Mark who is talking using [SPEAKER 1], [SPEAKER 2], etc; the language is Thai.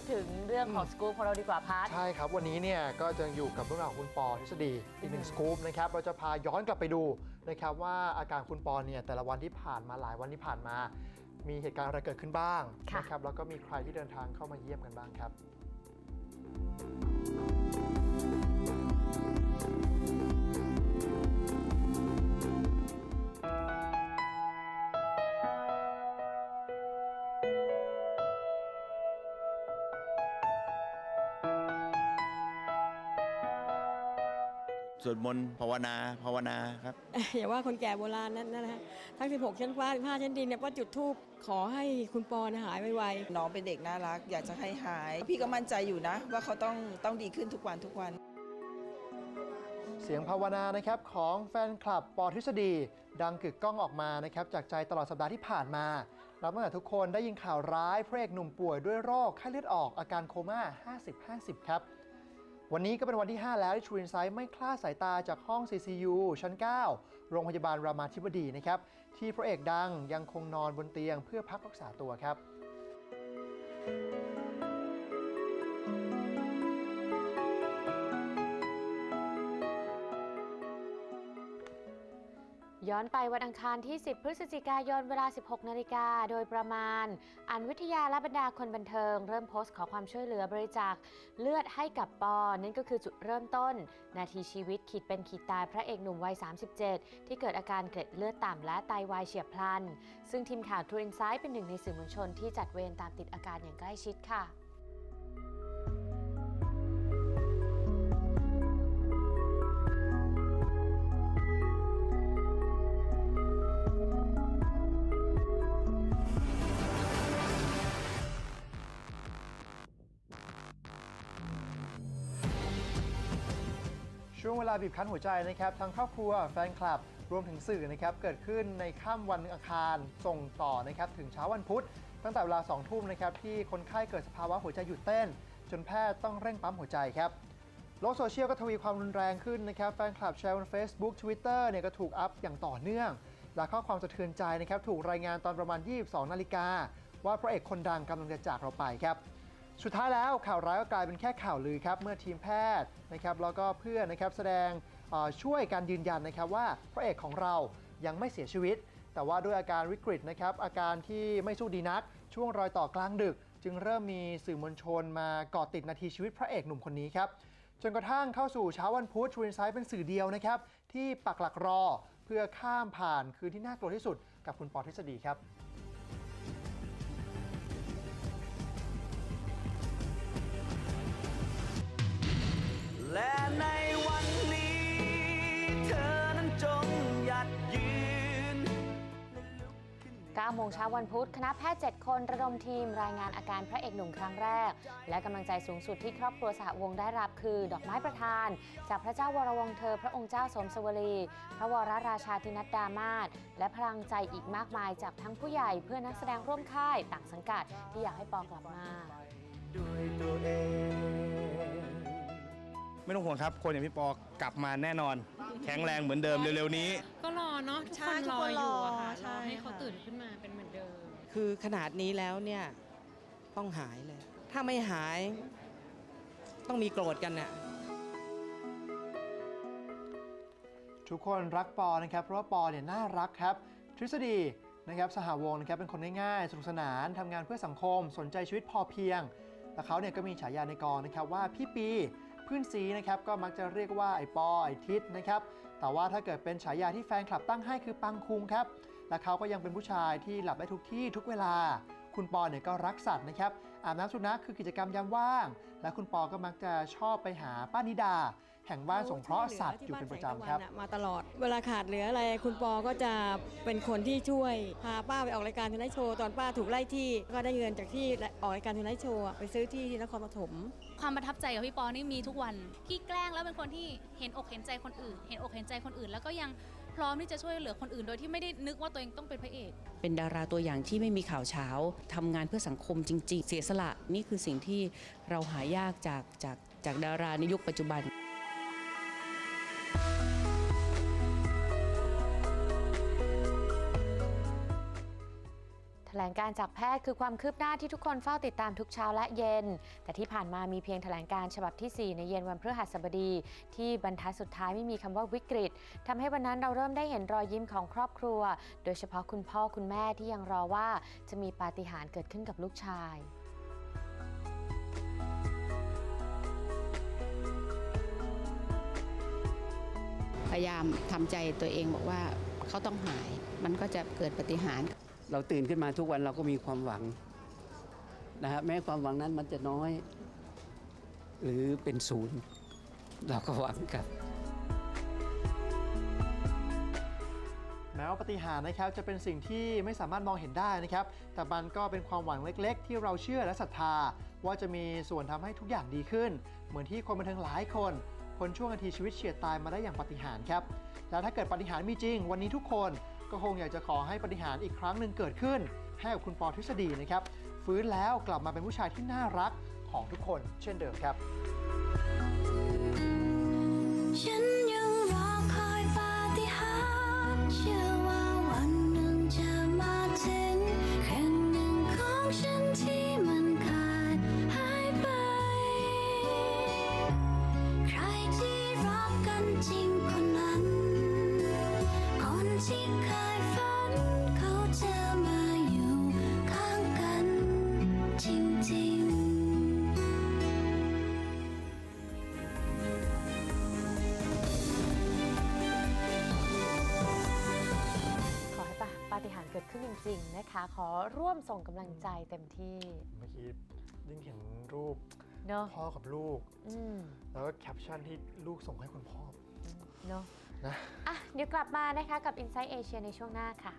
[SPEAKER 1] ดถึงเรื่องของสกู๊ปของเราดีกว่าพัท
[SPEAKER 2] ใช่ครับ วันนี้เนี่ยก็จะอยู่กับเรื่องราวของคุณปอทฤษฎีอีกหนึ่งสกู๊ปนะครับเราจะพาย้อนกลับไปดูนะครับว่าอาการคุณปอเนี่ยแต่ละวันที่ผ่านมาหลายวันที่ผ่านมา มีเหตุการณ์อะไรเกิดขึ้นบ้าง
[SPEAKER 1] ค่ะ
[SPEAKER 2] นะครับแล้วก็มีใครที่เดินทางเข้ามาเยี่ยมกันบ้างครับ
[SPEAKER 3] สวดมนต์ภาวนาภาวนาครับ
[SPEAKER 4] อย่าว่าคนแก่โบราณนั่นนะฮะทั้ง 16 ชั้นฟ้า15ชั้นดินเนี่ยป้าจุดทูบขอให้คุณปอนะหายไวๆ
[SPEAKER 5] น้องเป็นเด็กน่ารัก อยากจะให้หาย พี่ก็มั่นใจอยู่นะ ว่าเขาต้องต้องดีขึ้นทุกวันทุกวัน
[SPEAKER 2] เสียงภาวนานะครับของแฟนคลับปอทฤษฎี ดังกึกก้องออกมานะครับจากใจตลอดสัปดาห์ที่ผ่านมารับตั้งแต่ทุกคนได้ยินข่าวร้ายพระเอกหนุ่มป่วยด้วยโรคไข้เลือดออกอาการโคม่า 50-50 ครับ วันนี้ก็เป็นวันที่ 5 แล้วที่ชูอินไซด์ไม่คลาดสายตาจากห้อง CCU ชั้น 9 โรงพยาบาลรามาธิบดีนะครับ ที่พระเอกดังยังคงนอนบนเตียงเพื่อพักรักษาตัวครับ
[SPEAKER 1] ย้อนไปวันอังคารที่ 10 พฤศจิกายนเวลา 16 นาฬิกา โดยประมาณ อันวิทยาและบรรดาคนบันเทิง เริ่มโพสต์ขอความช่วยเหลือบริจาคเลือดให้กับปอ นั่นก็คือจุดเริ่มต้น นาทีชีวิตขีดเป็นขีดตายพระเอกหนุ่มวัย 37 ที่เกิดอาการเกล็ดเลือดต่ำและไตวายเฉียบพลัน ซึ่งทีมข่าวทรูอินไซด์เป็นหนึ่งในสื่อมวลชนที่จัดเวรตามติดอาการอย่างใกล้ชิดค่ะ
[SPEAKER 2] ช่วงเวลาบีบคั้นหัวใจนะครับทั้งครอบครัวแฟนคลับ รวมถึงสื่อนะครับเกิดขึ้นในค่ำวันอังคารส่งต่อนะครับถึงเช้าวันพุธ ตั้งแต่เวลา2ทุ่มนะครับที่คนไข้เกิดสภาวะหัวใจหยุดเต้น จนแพทย์ต้องเร่งปั๊มหัวใจครับโลกโซเชียลก็ทวีความรุนแรงขึ้นนะครับแฟนคลับแชร์บน Facebook Twitter เนี่ยก็ถูกอัพอย่างต่อเนื่องและข้อความสะเทือนใจนะครับถูกรายงานตอนประมาณ 22 นาฬิกาว่าพระเอกคนดังกำลังจะจากเราไปครับ สุดท้ายแล้วข่าวร้ายก็กลายเป็นแค่ข่าวลือครับเมื่อทีมแพทย์นะครับแล้วก็เพื่อนนะครับแสดงช่วยการยืนยันนะครับว่าพระเอกของเรายังไม่เสียชีวิต แต่ว่าด้วยอาการวิกฤตนะครับอาการที่ไม่สู้ดีนัก ช่วงรอยต่อกลางดึก จึงเริ่มมีสื่อมวลชนมาเกาะติดนาทีชีวิตพระเอกหนุ่มคนนี้ครับจนกระทั่งเข้าสู่เช้าวันพุธทรูนไซด์เป็นสื่อเดียวนะครับที่ปักหลักรอเพื่อข้ามผ่านคืนที่น่ากลัวที่สุดกับคุณปอทฤษฎีครับ
[SPEAKER 6] และในวันนี้ เธอนั้นจงหยัดยืน
[SPEAKER 1] 9โมงเช้าวันพุธ คณะแพทย์ 7 คนระดมทีมรายงานอาการพระเอกหนุ่มครั้งแรก และกำลังใจสูงสุดที่ครอบครัวสหวงได้รับคือ ดอกไม้ประทาน จากพระเจ้าวรวงเธอ พระองค์เจ้าสมสวรี พระวรราชาธินัดดามาศและพลังใจอีกมากมายจากทั้งผู้ใหญ่เพื่อนนักแสดงร่วมค่ายต่างสังกัดที่อยากให้ปอกลับมา
[SPEAKER 6] ด้วยตัวเอง
[SPEAKER 7] ไม่ต้องห่วงครับ คนอย่างพี่ปอกลับมาแน่นอน แข็งแรงเหมือนเดิมเร็วๆนี้
[SPEAKER 8] ก็รอเนาะทุก
[SPEAKER 5] ใช่
[SPEAKER 8] คน
[SPEAKER 5] ทุ
[SPEAKER 8] ร
[SPEAKER 5] ก
[SPEAKER 8] อ
[SPEAKER 5] คน
[SPEAKER 8] อ
[SPEAKER 5] รอยู่
[SPEAKER 8] อะค่ะ
[SPEAKER 5] ใช่
[SPEAKER 8] รอให้เขา
[SPEAKER 5] ค่ะ
[SPEAKER 8] ตื่นขึ้นมาเป็นเหมือนเดิม
[SPEAKER 9] คือขนาดนี้แล้วเนี่ยต้องหายเลย ถ้าไม่หายต้องมีโกรธกันน่ะ
[SPEAKER 2] ทุกคนรักปอนะครับ เพราะว่าปอเนี่ยน่ารักครับ ทฤษฎีนะครับสหวงศ์นะครับเป็นคนง่ายๆสนุกสนานทำงานเพื่อสังคม สนใจชีวิตพอเพียง และเขาเนี่ยก็มีฉายาในกองนะครับว่าพี่ปีเพื่อนสีนะครับก็มักจะเรียกว่าไอ้ปอไอ้ทิศนะครับ แต่ว่าถ้าเกิดเป็นฉายาที่แฟนคลับตั้งให้คือปังคุงครับ และเขาก็ยังเป็นผู้ชายที่หลับได้ทุกที่ทุกเวลา คุณปอเนี่ยก็รักสัตว์นะครับอาบน้ำสุนัขคือกิจกรรมยามว่าง และคุณปอก็มักจะชอบไปหาป้านิดา แห่งบ้านสงเคราะห์สัตว์อยู่เป็นประจำครับ
[SPEAKER 4] ที่านแสงตะวันน่ะมาตลอด เวลาขาดเหลืออะไรคุณปอก็จะเป็นคนที่ช่วย พาป้าไปออกรายการทูไนท์โชว์ตอนป้าถูกไล่ที่ก็ได้เงินจากที่ออกรายการทูไนท์โชว์อะไปซื้อที่ที่นครปฐม
[SPEAKER 10] ความประทับใจกับพี่ปอนี่มีทุกวันที่แกล้งแล้วเป็นคนที่เห็นอกเห็นใจคนอื่น เห็นอกเห็นใจคนอื่น แล้วก็ยังพร้อมที่จะช่วยเหลือคนอื่น โดยที่ไม่ได้นึกว่าตัวเองต้องเป็นพระเอก
[SPEAKER 8] เป็นดาราตัวอย่างที่ไม่มีข่าวเช้าทำงานเพื่อสังคมจริง ๆ เสียสละนี่คือสิ่งที่เราหายากจากจากจากดาราในยุคปัจจุบัน
[SPEAKER 1] ถลงการจากแพทย์คือความคืบหน้าที่ทุกคนเฝ้าติดตามทุกเช้าและเย็น แต่ที่ผ่านมามีเพียงแถลงการฉบับที่ 4 ในเย็นวันพฤหัสบดี ที่บรรทัดสุดท้ายไม่มีคำว่าวิกฤตทำให้วันนั้นเราเริ่มได้เห็นรอยยิ้มของครอบครัว โดยเฉพาะคุณพ่อคุณแม่ที่ยังรอว่าจะมีปาฏิหาริย์เกิดขึ้นกับลูกชาย
[SPEAKER 8] พยายามทำใจตัวเองบอกว่าเขาต้องหาย มันก็จะเกิดปฏิหารย์
[SPEAKER 11] เราตื่นขึ้นมาทุกวันเราก็มีความหวังนะฮะแม้ความหวังนั้นมันจะน้อย หรือเป็นศูนย์ เราก็หวังครับ
[SPEAKER 2] แม้ว่าปาฏิหารย์นะครับจะเป็นสิ่งที่ไม่สามารถมองเห็นได้นะครับ แต่มันก็เป็นความหวังเล็กๆ ที่เราเชื่อและศรัทธา ว่าจะมีส่วนทำให้ทุกอย่างดีขึ้น เหมือนที่คนบันเทิงหลายคนพ้นช่วงนาทีชีวิตเฉียดตายมาได้อย่างปาฏิหาริย์ครับ แล้วถ้าเกิดปาฏิหารย์มีจริง วันนี้ทุกคน ก็คงอยากจะขอให้ปฏิหารอีกครั้งหนึ่งเกิดขึ้น ให้กับคุณปอทฤษฎีนะครับ ฟื้นแล้วกลับมาเป็นผู้ชายที่น่ารักของทุกคนเช่นเดิมครับ
[SPEAKER 1] ฏิหาริย์เกิดขึ้นจริง ๆ นะคะ ขอร่วมส่งกำลังใจเต็มที่
[SPEAKER 2] เมื่อกี้ยิ่งเห็นรูป
[SPEAKER 1] เนาะ
[SPEAKER 2] พ่อกับลูก
[SPEAKER 1] อืม
[SPEAKER 2] แล้วก็แคปชั่นที่ลูกส่งให้คุณพ่อ
[SPEAKER 1] เนาะ
[SPEAKER 2] นะ
[SPEAKER 1] อะเดี๋ยวกลับมานะคะกับ Inside Asia ในช่วงหน้าค่ะ